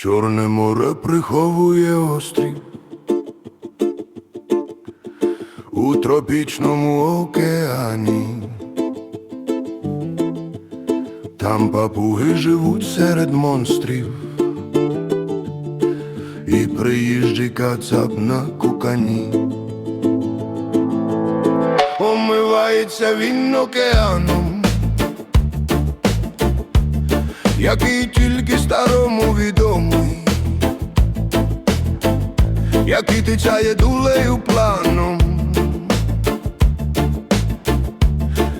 Чорне море приховує острів у тропічному океані. Там папуги живуть серед монстрів, і приїжджий кацап на кукані. Омивається він океаном, який тільки старому відомий, який тицяє дулею планом,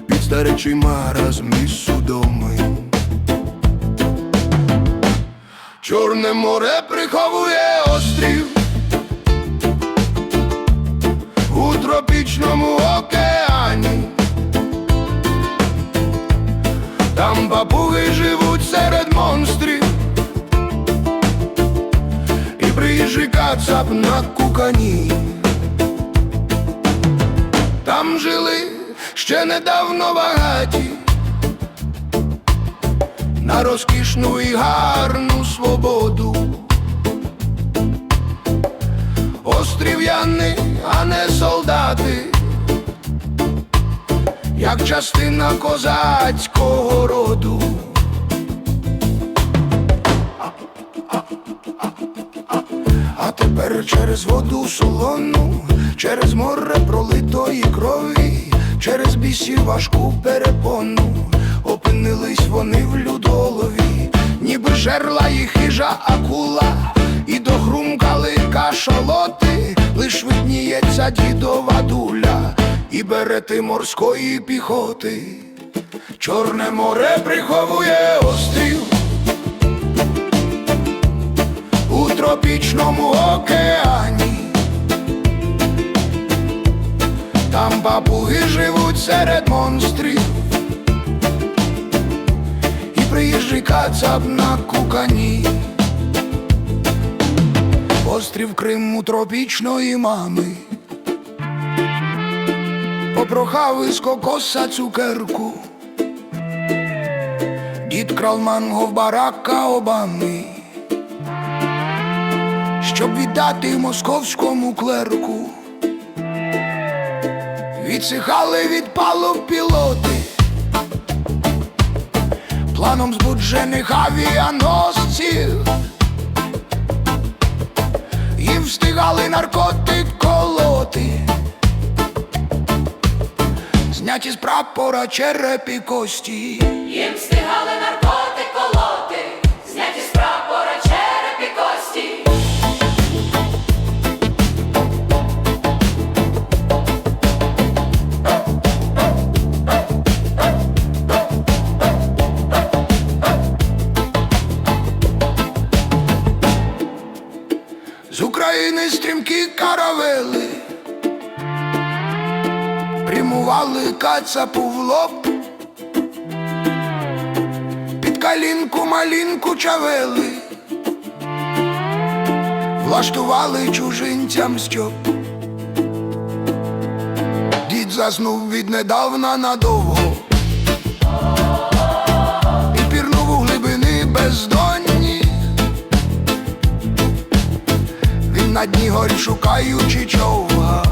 під старечий маразм і судомий. Чорне море приховує кацап на кукані. Там жили ще недавно багаті, на розкішну і гарну свободу. Острів'яни, а не солдати, як частина козацького роду. Тепер через воду солону, через море пролитої крові, через бісів важку перепону, опинились вони в людолові, ніби жерла їх хижа акула, і дохрумкали кашалоти, лиш видніється дідова дуля, і берети морської піхоти. Чорне море приховує острів у тропічному океані. Там бабуги живуть серед монстрів, і приїжджий кацап на кукані. Острів Криму тропічної мами. Попрохав із кокоса цукерку. Дід крал манго в барака Обами щоб віддати московському клерку. Відсихали від палов пілоти, планом збуджених авіаносців, їм встигали наркотик колоти, зняті з прапора черепі кості. Їм встигали наркотик каравели прямували кацапу в лоб, під калінку малінку чавели, влаштували чужинцям стьоп. Дід заснув віднедавна надовго на дні горі шукаючи човга,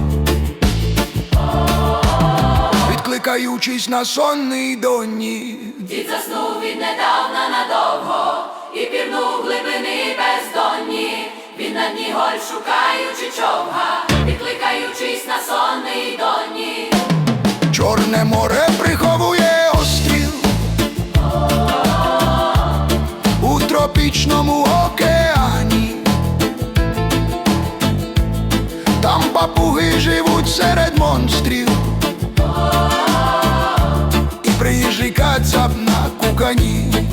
відкликаючись на сонний доні. Дід заснув віднедавна надовго і пірнув глибини бездонні. Він на дні голь шукаючи човга, відкликаючись на сонний доні. Чорне море приховує острів у тропічному папуги живуть серед монстрів. І приїжджий кацап на кукані.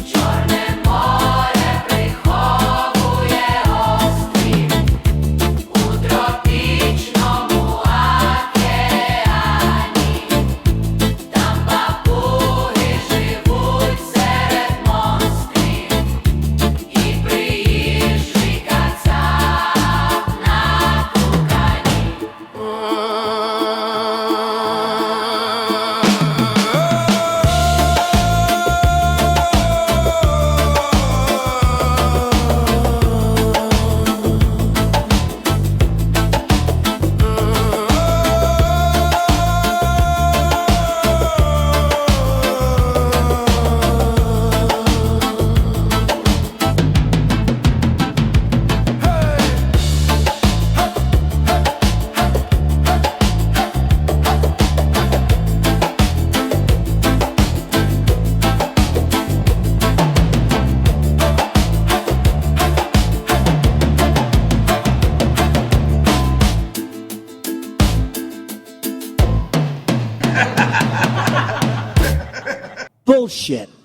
shit.